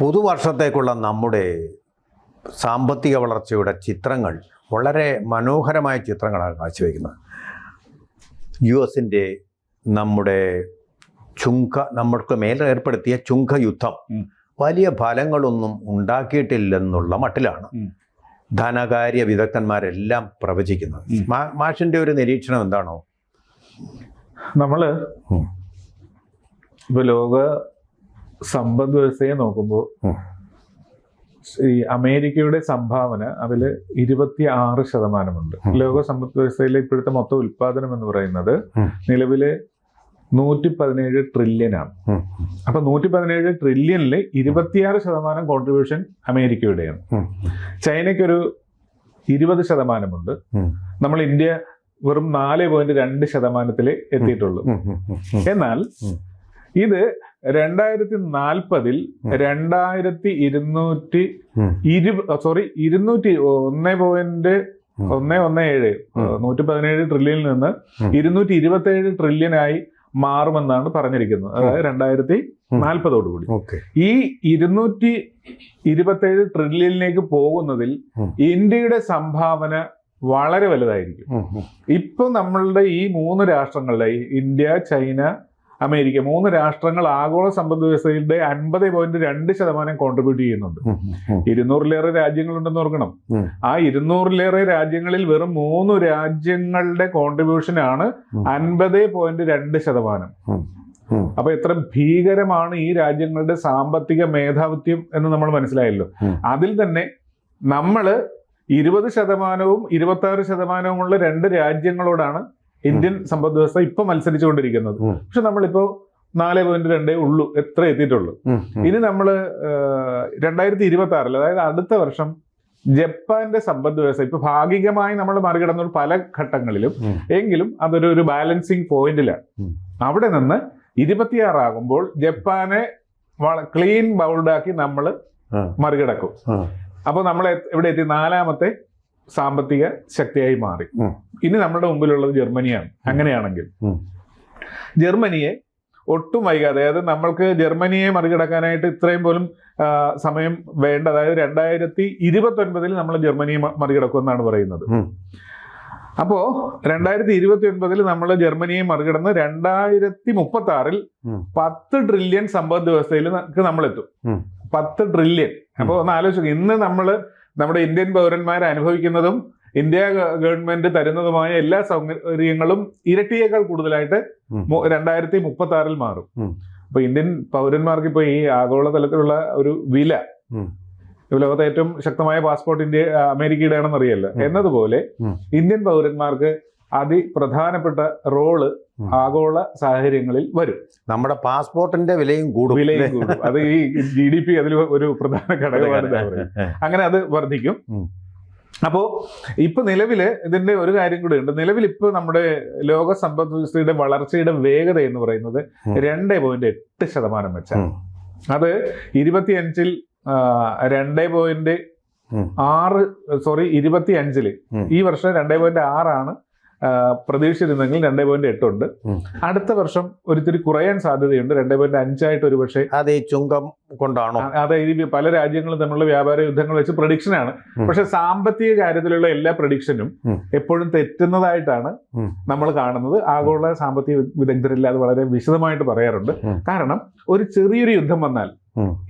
പുതുവർഷത്തേക്കുള്ള നമ്മുടെ സാമ്പത്തിക വളർച്ചയുടെ ചിത്രങ്ങൾ വളരെ മനോഹരമായ ചിത്രങ്ങളാണ് കാഴ്ചവെക്കുന്നത്. യു എസിന്റെ നമ്മുടെ ചുങ്ക നമ്മൾക്ക് മേൽ ഏർപ്പെടുത്തിയ ചുങ്ക യുദ്ധം. വലിയ ഫലങ്ങളൊന്നും ഉണ്ടാക്കിയിട്ടില്ലെന്നുള്ള മട്ടിലാണ് ധനകാര്യ വിദഗ്ധന്മാരെല്ലാം പ്രവചിക്കുന്നത്. മാഷിന്റെ ഒരു നിരീക്ഷണം എന്താണോ? നമ്മൾ ഇപ്പോൾ ഇപ്പൊ ലോക സമ്പദ് വ്യവസ്ഥയെ നോക്കുമ്പോൾ. ഈ അമേരിക്കയുടെ സംഭാവന അതിൽ ഇരുപത്തി ആറ് ശതമാനമുണ്ട് ലോക സമ്പദ് വ്യവസ്ഥയിലെ ഇപ്പോഴത്തെ മൊത്തം ഉൽപാദനം എന്ന് പറയുന്നത് നിലവിലെ നൂറ്റി പതിനേഴ് ട്രില്യനാണ്. അപ്പൊ നൂറ്റി പതിനേഴ് ട്രില്യനിൽ ഇരുപത്തിയാറ് ശതമാനം കോൺട്രിബ്യൂഷൻ അമേരിക്കയുടെയാണ്. ചൈനയ്ക്കൊരു ഇരുപത് ശതമാനമുണ്ട്. നമ്മൾ ഇന്ത്യ വെറും നാല് പോയിന്റ് രണ്ട് ശതമാനത്തിൽ എത്തിയിട്ടുള്ളൂ. എന്നാൽ ഇത് രണ്ടായിരത്തി നാൽപ്പതിൽ. രണ്ടായിരത്തി ഇരുന്നൂറ്റി. ഇരു സോറി ഇരുന്നൂറ്റി ഒന്ന് പോയിന്റ്. ഒന്ന് ഒന്ന് ഏഴ്. നൂറ്റി പതിനേഴ് ട്രില്യനിൽ നിന്ന്. ഇരുന്നൂറ്റി ഇരുപത്തി ഏഴ് ട്രില്യനായി മാറുമെന്നാണ് പറഞ്ഞിരിക്കുന്നത് അതായത് രണ്ടായിരത്തി നാൽപ്പതോടുകൂടി ഈ ഇരുന്നൂറ്റി ഇരുപത്തേഴ് ട്രില്യണിലേക്ക് പോകുന്നതിൽ ഇന്ത്യയുടെ സംഭാവന വളരെ വലുതായിരിക്കും. ഇപ്പൊ നമ്മളുടെ ഈ മൂന്ന് രാഷ്ട്രങ്ങളുടെ ഇന്ത്യ ചൈന അമേരിക്ക മൂന്ന് രാഷ്ട്രങ്ങൾ ആഗോള സമ്പദ് വ്യവസ്ഥയുടെ അൻപത് പോയിന്റ് രണ്ട് ശതമാനം കോൺട്രിബ്യൂട്ട് ചെയ്യുന്നുണ്ട്. ഇരുന്നൂറിലേറെ രാജ്യങ്ങളുണ്ടെന്ന് ഓർക്കണം. ആ ഇരുന്നൂറിലേറെ രാജ്യങ്ങളിൽ വെറും മൂന്ന് രാജ്യങ്ങളുടെ കോൺട്രിബ്യൂഷൻ ആണ് ഉം. അൻപത് പോയിന്റ് രണ്ട് ശതമാനം. അപ്പൊ എത്ര ഭീകരമാണ് ഈ രാജ്യങ്ങളുടെ സാമ്പത്തിക മേധാവിത്യം എന്ന് നമ്മൾ മനസ്സിലായല്ലോ അതിൽ തന്നെ നമ്മൾ ഇരുപത് ശതമാനവും ഇരുപത്തി ആറ് ശതമാനവുമുള്ള രണ്ട് രാജ്യങ്ങളോടാണ് ഇന്ത്യൻ സമ്പദ് വ്യവസ്ഥ ഇപ്പൊ മത്സരിച്ചുകൊണ്ടിരിക്കുന്നത്. പക്ഷെ നമ്മളിപ്പോ നാല് പോയിന്റ് രണ്ടേ ഉള്ളൂ എത്ര എത്തിയിട്ടുള്ളൂ. ഇനി നമ്മൾ രണ്ടായിരത്തി ഇരുപത്തി ആറിൽ അതായത് അടുത്ത വർഷം ജപ്പാന്റെ സമ്പദ് വ്യവസ്ഥ ഇപ്പൊ ഭാഗികമായി നമ്മൾ മറികടന്നു പല ഘട്ടങ്ങളിലും. എങ്കിലും അതൊരു ഒരു ബാലൻസിങ് പോയിന്റിലാണ്. അവിടെ നിന്ന് ഇരുപത്തിയാറാകുമ്പോൾ ജപ്പാനെ ക്ലീൻ ബൗൾഡാക്കി നമ്മൾ. മറികടക്കും. അപ്പൊ അപ്പോൾ നമ്മൾ എവിടെ എത്തി നാലാമത്തെ സാമ്പത്തിക ശക്തിയായി മാറി. ഇനി നമ്മുടെ മുമ്പിലുള്ളത് ജർമ്മനിയാണ്. അങ്ങനെയാണെങ്കിൽ. ജർമ്മനിയെ ഒട്ടും വൈകാതെ അതായത് നമ്മൾക്ക് ജർമ്മനിയെ മറികടക്കാനായിട്ട് ഇത്രയും പോലും സമയം വേണ്ട. അതായത് രണ്ടായിരത്തി ഇരുപത്തി ഒൻപതിൽ നമ്മൾ ജർമ്മനിയെ മറികടക്കും മറികടക്കുമെന്നാണ് പറയുന്നത്. അപ്പോ രണ്ടായിരത്തി ഇരുപത്തി ഒൻപതിൽ നമ്മൾ ജർമ്മനിയെ മറികടന്ന് രണ്ടായിരത്തി മുപ്പത്തി ആറിൽ പത്ത് ട്രില്യൺ സമ്പദ് വ്യവസ്ഥയിൽ നമ്മൾ എത്തും. പത്ത് ട്രില്യൺ. അപ്പോൾ ഒന്ന് ആലോചിക്കുക ഇന്ന് നമ്മൾ നമ്മുടെ ഇന്ത്യൻ പൗരന്മാർ അനുഭവിക്കുന്നതും ഇന്ത്യ ഗവൺമെന്റ് തരുന്നതുമായ എല്ലാ സൗകര്യങ്ങളും ഇരട്ടിയേക്കാൾ കൂടുതലായിട്ട് രണ്ടായിരത്തി മുപ്പത്തി ആറിൽ മാറും. അപ്പൊ ഇന്ത്യൻ പൗരന്മാർക്ക് ഇപ്പൊ ഈ ആഗോളതലത്തിലുള്ള ഒരു വില ലോകത്തെ ഏറ്റവും ശക്തമായ പാസ്പോർട്ട് ഇന്ത്യ അമേരിക്കയുടെ ആണെന്നറിയല്ലോ എന്നതുപോലെ ഇന്ത്യൻ പൗരന്മാർക്ക് അതിപ്രധാനപ്പെട്ട റോൾ. ആഗോള സാഹചര്യങ്ങളിൽ വരും. നമ്മുടെ പാസ്പോർട്ടിന്റെ വിലയും കൂടും വിലയും കൂടും. അത് ഈ ജി ഡി പി അതിൽ ഒരു പ്രധാന ഘടകമാണ് അങ്ങനെ അത് വർദ്ധിക്കും. അപ്പോൾ അപ്പോ ഇപ്പൊ നിലവിൽ ഇതിന്റെ ഒരു കാര്യം കൂടി ഉണ്ട്. നിലവിൽ ഇപ്പൊ നമ്മുടെ ലോക സമ്പദ് വ്യവസ്ഥയുടെ വളർച്ചയുടെ വേഗത എന്ന് പറയുന്നത്. രണ്ട് പോയിന്റ് എട്ട് ശതമാനം വെച്ച ഉം. അത് ഇരുപത്തിയഞ്ചിൽ രണ്ട് പോയിന്റ് ആറ് സോറി ഇരുപത്തി അഞ്ചിൽ ഈ വർഷം രണ്ടേ പോയിന്റ് ആറാണ് പ്രതീക്ഷിച്ചിരുന്നെങ്കിൽ രണ്ടേ പോയിന്റ് എട്ടുണ്ട് ഉണ്ട്. അടുത്ത വർഷം ഒരിത്തിരി കുറയാൻ സാധ്യതയുണ്ട്. രണ്ടേ പോയിന്റ് അഞ്ചായിട്ട് ഒരു പക്ഷേ അത് ഈ ചുങ്കം കൊണ്ടാണോ? അതെ അതായത് പല രാജ്യങ്ങളും തമ്മിലുള്ള വ്യാപാര യുദ്ധങ്ങൾ വെച്ച് പ്രഡിക്ഷൻ ആണ്. പക്ഷെ സാമ്പത്തിക കാര്യത്തിലുള്ള എല്ലാ പ്രഡിക്ഷനും എപ്പോഴും തെറ്റുന്നതായിട്ടാണ് നമ്മൾ കാണുന്നത്. ആഗോള സാമ്പത്തിക വിദഗ്ധരില്ല അത് വളരെ വിശദമായിട്ട് പറയാറുണ്ട്. കാരണം ഒരു ചെറിയൊരു യുദ്ധം വന്നാൽ.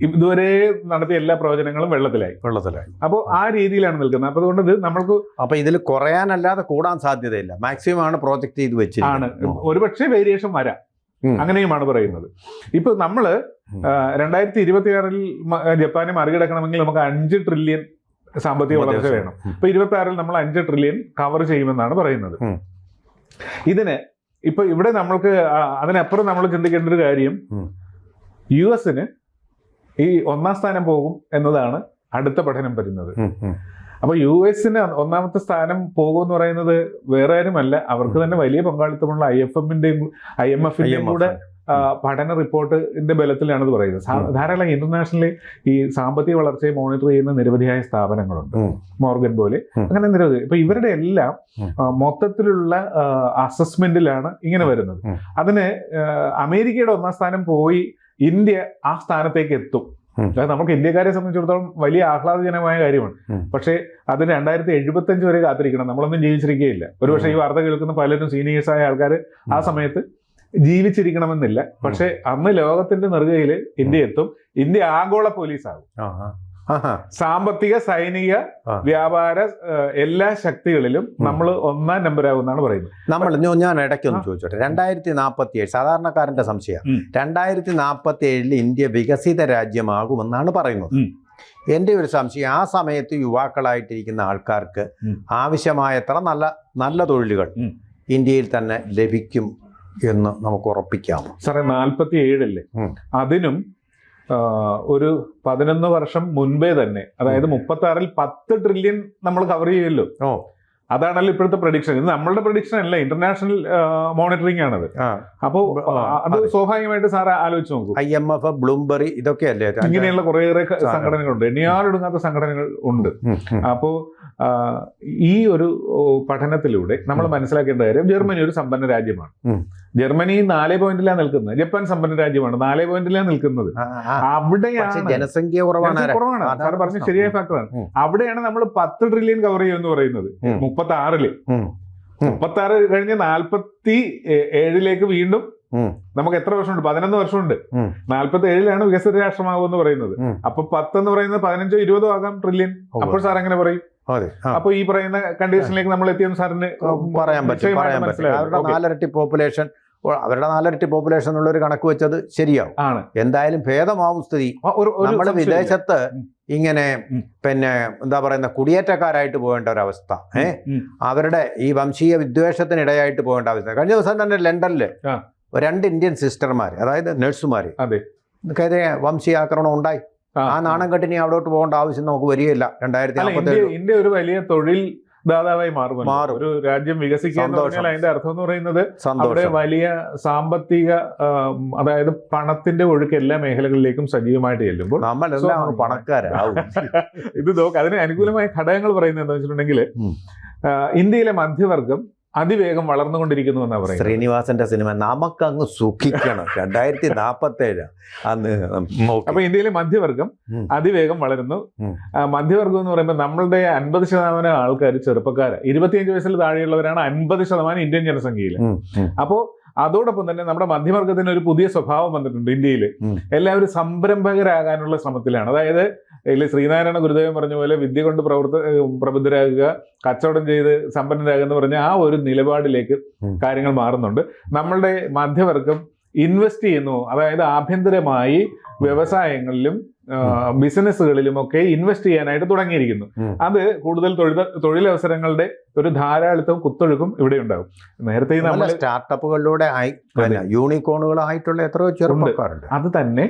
ഇതുവരെ നടത്തിയ എല്ലാ പ്രവചനങ്ങളും വെള്ളത്തിലായി. വെള്ളത്തിലായി. അപ്പോൾ ആ രീതിയിലാണ് നിൽക്കുന്നത്. അപ്പൊ അതുകൊണ്ട് ഇത് നമ്മൾക്ക് അപ്പൊ ഇതിൽ കുറയാനല്ലാതെ കൂടാൻ സാധ്യതയില്ല. മാക്സിമം ആണ് പ്രോജക്ട് ചെയ്ത് ആണ്. വെച്ചിരിക്കുന്നത് ഒരുപക്ഷെ വേരിയേഷൻ വരാം. അങ്ങനെയുമാണ് പറയുന്നത്. ഇപ്പൊ നമ്മൾ ഉം. രണ്ടായിരത്തി ഇരുപത്തിയാറിൽ ജപ്പാനെ മറികടക്കണമെങ്കിൽ നമുക്ക് അഞ്ച് ട്രില്യൺ സാമ്പത്തിക വളർച്ച വേണം. ഇപ്പൊ ഇരുപത്തി ആറിൽ നമ്മൾ അഞ്ച് ട്രില്യൺ കവർ ചെയ്യുമെന്നാണ് പറയുന്നത്. ഇതിന് ഇപ്പൊ ഇവിടെ നമ്മൾക്ക് അതിനപ്പുറം നമ്മൾ ചിന്തിക്കേണ്ട ഒരു കാര്യം. യു എസിന് ഈ ഒന്നാം സ്ഥാനം പോകും എന്നതാണ് അടുത്ത പഠനം വരുന്നത്. അപ്പൊ യു എസിന് ഒന്നാമത്തെ സ്ഥാനം പോകും എന്ന് പറയുന്നത് വേറെ ആരുമല്ല. അവർക്ക് തന്നെ വലിയ പങ്കാളിത്തമുള്ള ഐ എഫ് എമ്മിന്റെയും ഐ എം എഫിന്റെയും കൂടെ പഠന റിപ്പോർട്ടിന്റെ ബലത്തിലാണ് ഇത് പറയുന്നത് ധാരാളം ഇന്റർനാഷണലി ഈ സാമ്പത്തിക വളർച്ചയെ മോണിറ്റർ ചെയ്യുന്ന നിരവധിയായ സ്ഥാപനങ്ങളുണ്ട്. മോർഗൻ പോലെ. അങ്ങനെ നിരവധി. ഇപ്പൊ ഇവരുടെ എല്ലാം മൊത്തത്തിലുള്ള അസസ്മെന്റിലാണ് ഇങ്ങനെ വരുന്നത്. അതിന് അമേരിക്കയുടെ ഒന്നാം സ്ഥാനം പോയി ഇന്ത്യ ആ സ്ഥാനത്തേക്ക് എത്തും. നമുക്ക് ഇന്ത്യക്കാരെ സംബന്ധിച്ചിടത്തോളം വലിയ ആഹ്ലാദജനമായ കാര്യമാണ്. പക്ഷേ അത് രണ്ടായിരത്തി എഴുപത്തി അഞ്ച് വരെ കാത്തിരിക്കണം. നമ്മളൊന്നും ജീവിച്ചിരിക്കുകയില്ല. ഒരുപക്ഷെ ഈ വാർത്ത കേൾക്കുന്ന പലരും സീനിയേഴ്സായ ആൾക്കാർ ആ സമയത്ത് ജീവിച്ചിരിക്കണമെന്നില്ല. പക്ഷെ അന്ന് ലോകത്തിന്റെ നെറുകയിൽ ഇന്ത്യ എത്തും. ഇന്ത്യ ആഗോള പോലീസാകും. സാമ്പത്തിക സൈനിക. വ്യാപാര എല്ലാ ശക്തികളിലും നമ്മൾ ഒന്നാം നമ്പർ നമ്പരാകുമെന്നാണ് പറയുന്നത്. നമ്മൾ ഞാൻ ഇടയ്ക്ക് ഒന്ന് ചോദിച്ചോട്ടെ. രണ്ടായിരത്തി നാൽപ്പത്തി ഏഴ് സാധാരണക്കാരന്റെ സംശയം. രണ്ടായിരത്തി നാൽപ്പത്തി ഏഴിൽ ഇന്ത്യ വികസിത രാജ്യമാകുമെന്നാണ് പറയുന്നത്. എന്റെ എന്റെ ഒരു സംശയം ആ സമയത്ത് യുവാക്കളായിട്ടിരിക്കുന്ന ആൾക്കാർക്ക് ആവശ്യമായത്ര നല്ല നല്ല തൊഴിലുകൾ ഇന്ത്യയിൽ തന്നെ ലഭിക്കും എന്ന് നമുക്ക് ഉറപ്പിക്കാം. സാറേ നാൽപ്പത്തി ഏഴല്ലേ അതിനും ഒരു പതിനൊന്ന് വർഷം മുൻപേ തന്നെ അതായത് മുപ്പത്തി ആറിൽ പത്ത് ട്രില്യൺ നമ്മൾ കവർ ചെയ്യുമല്ലോ. ഓ. അതാണല്ലോ ഇപ്പോഴത്തെ പ്രഡിക്ഷൻ ഇത് നമ്മളുടെ പ്രഡിക്ഷൻ അല്ല ഇന്റർനാഷണൽ മോണിറ്ററിംഗ് ആണത്. അപ്പോൾ അത് സ്വാഭാവികമായിട്ട് സാർ ആലോചിച്ച് നോക്കൂ. ഐ എം എഫ് ബ്ലൂംബെറി ഇതൊക്കെയല്ലേ? ഇങ്ങനെയുള്ള കുറേയേറെ സംഘടനകളുണ്ട്. എണ്ണിയാലൊടുങ്ങാത്ത സംഘടനകൾ ഉണ്ട്. അപ്പോൾ ഈ ഒരു പഠനത്തിലൂടെ നമ്മൾ മനസ്സിലാക്കേണ്ട കാര്യം ജർമ്മനി ഒരു സമ്പന്ന രാജ്യമാണ്. ജർമ്മനി നാല് പോയിന്റിലാണ് നിൽക്കുന്നത്. ജപ്പാൻ സമ്പന്ന രാജ്യമാണ് നാല് പോയിന്റിലാണ് നിൽക്കുന്നത്. അവിടെയാണ് ജനസംഖ്യ കുറവാണ് കുറവാണ്. പറഞ്ഞ ശരിയായ ഫാക്ടറാണ് അവിടെയാണ് നമ്മൾ പത്ത് ട്രില്യൺ കവർ ചെയ്യുമെന്ന് പറയുന്നത്. മുപ്പത്തി ആറിൽ. മുപ്പത്തി ആറ് കഴിഞ്ഞ് നാൽപ്പത്തി ഏഴിലേക്ക് വീണ്ടും നമുക്ക് എത്ര വർഷമുണ്ട്? പതിനൊന്ന് വർഷമുണ്ട്. നാല്പത്തി ഏഴിലാണ് വികസിത രാഷ്ട്രമാകുമെന്ന് പറയുന്നത്. അപ്പൊ പത്ത് എന്ന് പറയുന്നത് പതിനഞ്ചോ ഇരുപതോ ആകാം ട്രില്യൺ അപ്പോൾ സാർ എങ്ങനെ പറയും? അതെ. അപ്പൊ ഈ പറയുന്ന കണ്ടീഷനിലേക്ക് നമ്മൾ എത്തിയെന്ന് സാറിന് പറയാൻ പറ്റും പറയാൻ പറ്റും. അവരുടെ നാലരട്ടി പോപ്പുലേഷൻ അവരുടെ നാലരട്ടി പോപ്പുലേഷൻ ഉള്ള ഒരു കണക്ക് വെച്ചത് ശരിയാവും. ആണ്. എന്തായാലും ഭേദമാവും സ്ഥിതി. നമ്മൾ. വിദേശത്ത് ഇങ്ങനെ പിന്നെ എന്താ പറയുന്ന കുടിയേറ്റക്കാരായിട്ട് പോകേണ്ട ഒരവസ്ഥ ഏഹ്. അവരുടെ ഈ വംശീയ വിദ്വേഷത്തിനിടയായിട്ട് പോകേണ്ട അവസ്ഥ. കഴിഞ്ഞ ദിവസം തന്നെ ലണ്ടനിൽ. രണ്ട് ഇന്ത്യൻ സിസ്റ്റർമാർ അതായത് നഴ്സുമാർ അതെ. ക്കെതിരെ വംശീയ ആക്രമണം ഉണ്ടായി. ആ. നാണം കെട്ടിനി അവിടോട്ട് പോകേണ്ട ആവശ്യം നമുക്ക് വരികയില്ല രണ്ടായിരത്തി ഇന്ത്യ ഒരു വലിയ തൊഴിൽ ദാതാവായി മാറും മാറും. ഒരു രാജ്യം വികസിക്കുക. പറഞ്ഞാൽ അതിന്റെ അർത്ഥം എന്ന് പറയുന്നത് അവിടെ വലിയ സാമ്പത്തിക അതായത് പണത്തിന്റെ ഒഴുക്ക് എല്ലാ മേഖലകളിലേക്കും സജീവമായിട്ട് ചെല്ലുമ്പോൾ നമ്മളെല്ലാം. പണക്കാരാവും ഇത് നോക്ക് അതിന് അനുകൂലമായ ഘടകങ്ങൾ പറയുന്നത് എന്താ വെച്ചിട്ടുണ്ടെങ്കിൽ ഇന്ത്യയിലെ മധ്യവർഗം അതിവേഗം വളർന്നുകൊണ്ടിരിക്കുന്നു എന്നാ പറയുന്നത്. ശ്രീനിവാസന്റെ സിനിമ നമുക്ക് അങ്ങ് സുഖിക്കണം. രണ്ടായിരത്തി നാപ്പത്തി ഏഴ് അന്ന്. അപ്പൊ ഇന്ത്യയിലെ മധ്യവർഗം അതിവേഗം വളരുന്നു. മധ്യവർഗം എന്ന് പറയുമ്പോൾ നമ്മളുടെ അൻപത് ശതമാനം ആൾക്കാർ ചെറുപ്പക്കാർ ഇരുപത്തിയഞ്ച് വയസ്സിൽ താഴെയുള്ളവരാണ് അൻപത് ശതമാനം ഇന്ത്യൻ ജനസംഖ്യയിൽ. അപ്പോൾ അതോടൊപ്പം തന്നെ നമ്മുടെ മധ്യവർഗത്തിന് ഒരു പുതിയ സ്വഭാവം വന്നിട്ടുണ്ട് ഇന്ത്യയിൽ എല്ലാവരും സംരംഭകരാകാനുള്ള ശ്രമത്തിലാണ്. അതായത് ഇതിൽ ശ്രീനാരായണ ഗുരുദേവൻ പറഞ്ഞ പോലെ വിദ്യ കൊണ്ട് പ്രവർത്ത പ്രബുദ്ധരാകുക കച്ചവടം ചെയ്ത് സമ്പന്നരാകുക എന്ന് പറഞ്ഞ ആ ഒരു നിലപാടിലേക്ക് കാര്യങ്ങൾ മാറുന്നുണ്ട്. നമ്മളുടെ മധ്യവർഗം ഇൻവെസ്റ്റ് ചെയ്യുന്നു. അതായത് ആഭ്യന്തരമായി വ്യവസായങ്ങളിലും ബിസിനസ്സുകളിലും ഒക്കെ ഇൻവെസ്റ്റ് ചെയ്യാനായിട്ട് തുടങ്ങിയിരിക്കുന്നു. അത് കൂടുതൽ തൊഴിലവസരങ്ങളുടെ ഒരു ധാരാളിത്തവും കുത്തൊഴുക്കും ഇവിടെ ഉണ്ടാകും. നേരത്തെ നമ്മൾ സ്റ്റാർട്ടപ്പുകളിലൂടെ യൂണിക്കോണുകളായിട്ടുള്ള എത്രയോ ചെറുപ്പക്കാരുണ്ട്. അത് തന്നെ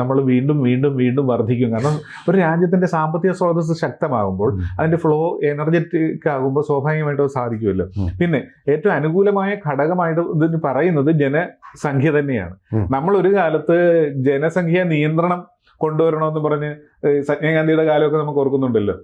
നമ്മൾ വീണ്ടും വീണ്ടും വീണ്ടും വർദ്ധിക്കും. കാരണം ഒരു രാജ്യത്തിന്റെ സാമ്പത്തിക സ്രോതസ് ശക്തമാകുമ്പോൾ അതിന്റെ ഫ്ലോ എനർജറ്റിക് ആകുമ്പോൾ സ്വാഭാവികമായിട്ടും സാധിക്കുമല്ലോ. പിന്നെ ഏറ്റവും അനുകൂലമായ ഘടകമായിട്ട് ഇതിന് പറയുന്നത് ജനസംഖ്യ തന്നെയാണ്. നമ്മൾ ഒരു കാലത്ത് ജനസംഖ്യ നിയന്ത്രണം കൊണ്ടുവരണമെന്ന് പറഞ്ഞ് ഏഹ് സഞ്ജയ് കാലമൊക്കെ നമുക്ക് ഓർക്കുന്നുണ്ടല്ലോ.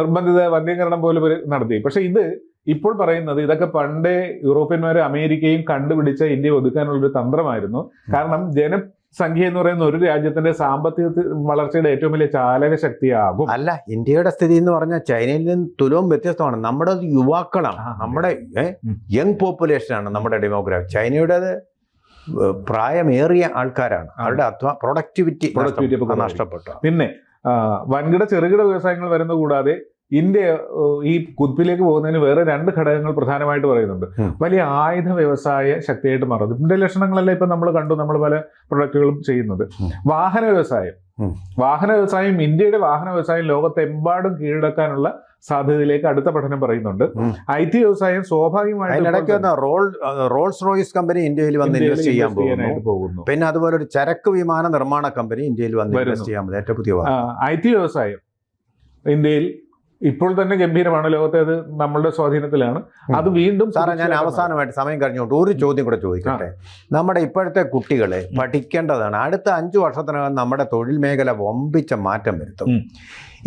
നിർബന്ധിത വന്ധ്യീകരണം പോലെ നടത്തി. പക്ഷെ ഇത് ഇപ്പോൾ പറയുന്നത് ഇതൊക്കെ പണ്ടേ യൂറോപ്യന്മാർ അമേരിക്കയും കണ്ടുപിടിച്ച ഇന്ത്യ ഒതുക്കാനുള്ള ഒരു തന്ത്രമായിരുന്നു. കാരണം ജന സംഖ്യ എന്ന് പറയുന്ന ഒരു രാജ്യത്തിന്റെ സാമ്പത്തിക വളർച്ചയുടെ ഏറ്റവും വലിയ ചാലക ശക്തിയാകും. അല്ല ഇന്ത്യയുടെ സ്ഥിതി എന്ന് പറഞ്ഞാൽ ചൈനയിൽ നിന്ന് തുലവും വ്യത്യസ്തമാണ്. നമ്മുടെ യുവാക്കളാണ് നമ്മുടെ. യങ് പോപ്പുലേഷനാണ് നമ്മുടെ ഡെമോഗ്രാഫി ചൈനയുടേത് പ്രായമേറിയ ആൾക്കാരാണ്. അവരുടെ അധ്വാ പ്രൊഡക്ടിവിറ്റി പ്രൊഡക്ടിവിറ്റി നഷ്ടപ്പെട്ടു. പിന്നെ വൻകിട ചെറുകിട വ്യവസായങ്ങൾ വരുന്ന കൂടാതെ ഇന്ത്യ ഈ കുതിപ്പിലേക്ക് പോകുന്നതിന് വേറെ രണ്ട് ഘടകങ്ങൾ പ്രധാനമായിട്ട് പറയുന്നുണ്ട്. വലിയ ആയുധ വ്യവസായ ശക്തിയായിട്ട് മാറുന്നത് ഇതിന്റെ ലക്ഷണങ്ങളെല്ലാം ഇപ്പൊ നമ്മൾ കണ്ടു നമ്മൾ പല പ്രൊഡക്റ്റുകളും ചെയ്യുന്നത്. വാഹന വ്യവസായം. വാഹന വ്യവസായം ഇന്ത്യയുടെ വാഹന വ്യവസായം ലോകത്തെമ്പാടും കീഴടക്കാനുള്ള സാധ്യതയിലേക്ക് അടുത്ത പഠനം പറയുന്നുണ്ട്. ഐ ടി വ്യവസായം സ്വാഭാവികമായിട്ടും റോൾ റോൾസ് റോയ്സ് കമ്പനി ഇന്ത്യയിൽ വന്ന് ഇൻവെസ്റ്റ് ചെയ്യാൻ പോകുന്നു. പിന്നെ അതുപോലെ ഒരു ചരക്ക് വിമാന നിർമ്മാണ കമ്പനി ഇന്ത്യയിൽ വന്ന് ഇൻവെസ്റ്റ് ചെയ്യാൻ ഏറ്റവും പുതിയ. ഐ ടി വ്യവസായം ഇന്ത്യയിൽ ഇപ്പോൾ തന്നെ ഗംഭീരമാണ്. ലോകത്തെ അത് നമ്മളുടെ സ്വാധീനത്തിലാണ്. അത് വീണ്ടും സാറേ ഞാൻ അവസാനമായിട്ട് സമയം കഴിഞ്ഞോട്ട് ഒരു ചോദ്യം കൂടെ ചോദിക്കട്ടെ? നമ്മുടെ ഇപ്പോഴത്തെ കുട്ടികളെ പഠിക്കേണ്ടതാണ്. അടുത്ത അഞ്ചു വർഷത്തിനകം നമ്മുടെ തൊഴിൽ മേഖല വമ്പിച്ച മാറ്റം വരുത്തും.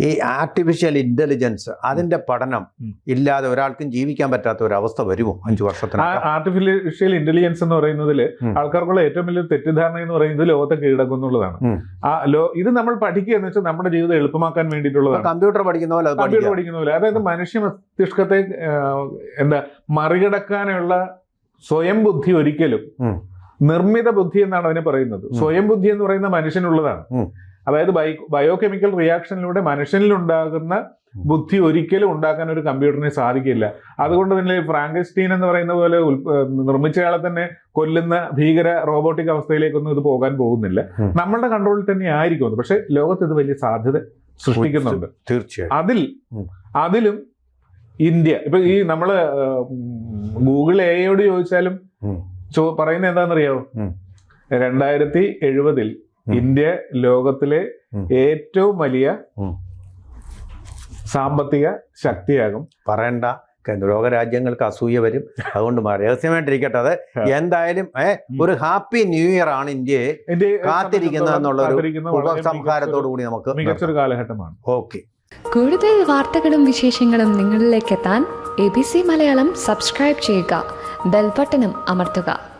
ഈ ആർട്ടിഫിഷ്യൽ ഇന്റലിജൻസ് അതിന്റെ പഠനം ഇല്ലാതെ ഒരാൾക്കും ജീവിക്കാൻ പറ്റാത്ത ഒരു അവസ്ഥ വരുമോ അഞ്ചു വർഷത്തിനകം? ആർട്ടിഫിഷ്യൽ ഇന്റലിജൻസ് എന്ന് പറയുന്നതിൽ ആൾക്കാർക്കുള്ള ഏറ്റവും വലിയ തെറ്റിദ്ധാരണ എന്ന് പറയുന്നത് ലോകത്തെ കീഴടക്കും എന്നുള്ളതാണ്. ഇത് നമ്മൾ പഠിക്കുക എന്ന് വെച്ചാൽ നമ്മുടെ ജീവിതം എളുപ്പമാക്കാൻ വേണ്ടിയിട്ടുള്ളതാണ്. കമ്പ്യൂട്ടർ പഠിക്കുന്ന പോലെ പഠിക്കുന്ന പോലെ. അതായത് മനുഷ്യ മസ്തിഷ്കത്തെ എന്താ മറികടക്കാനുള്ള സ്വയം ബുദ്ധി ഒരിക്കലും നിർമ്മിത ബുദ്ധി എന്നാണ് അതിനെ പറയുന്നത്. സ്വയം ബുദ്ധി എന്ന് പറയുന്ന മനുഷ്യനുള്ളതാണ്. അതായത് ബയോ കെമിക്കൽ റിയാക്ഷനിലൂടെ മനുഷ്യനിൽ ഉണ്ടാകുന്ന ബുദ്ധി ഒരിക്കലും ഉണ്ടാക്കാൻ ഒരു കമ്പ്യൂട്ടറിന് സാധിക്കില്ല. അതുകൊണ്ട് തന്നെ ഫ്രാങ്കസ്റ്റീൻ എന്ന് പറയുന്ന പോലെ നിർമ്മിച്ചയാളെ തന്നെ കൊല്ലുന്ന ഭീകര റോബോട്ടിക് അവസ്ഥയിലേക്കൊന്നും ഇത് പോകാൻ പോകുന്നില്ല. നമ്മളുടെ കൺട്രോളിൽ തന്നെ ആയിരിക്കും അത്. പക്ഷെ ലോകത്ത് ഇത് വലിയ സാധ്യത സൃഷ്ടിക്കുന്നുണ്ട്. തീർച്ചയായും. അതിൽ അതിലും ഇന്ത്യ ഇപ്പൊ ഈ നമ്മൾ ഗൂഗിൾ എയോട് ചോദിച്ചാലും പറയുന്നത് എന്താണെന്നറിയാവോ. രണ്ടായിരത്തി എഴുപതിൽ ഇന്ത്യ ലോകത്തിലെ ഏറ്റവും വലിയ സാമ്പത്തിക ശക്തിയാകും. പറയണ്ട. ലോകരാജ്യങ്ങൾക്ക് അസൂയ വരും. അതുകൊണ്ട് രഹസ്യമായിട്ടിരിക്കട്ടെ. അത് എന്തായാലും ഒരു ഹാപ്പി ന്യൂ ഇയർ ആണ് ഇന്ത്യയെ ഇന്ത്യ കാത്തിരിക്കുന്നത് എന്നുള്ള ഒരു ഉപസംഹാരത്തോടു കൂടി നമുക്ക് മികച്ചൊരു- മികച്ചൊരു കാലഘട്ടമാണ്. ഓക്കെ. കൂടുതൽ വാർത്തകളും വിശേഷങ്ങളും നിങ്ങളിലേക്ക് എത്താൻ A B C Malayalam subscribe ചെയ്യുക. ബെൽബട്ടനും അമർത്തുക.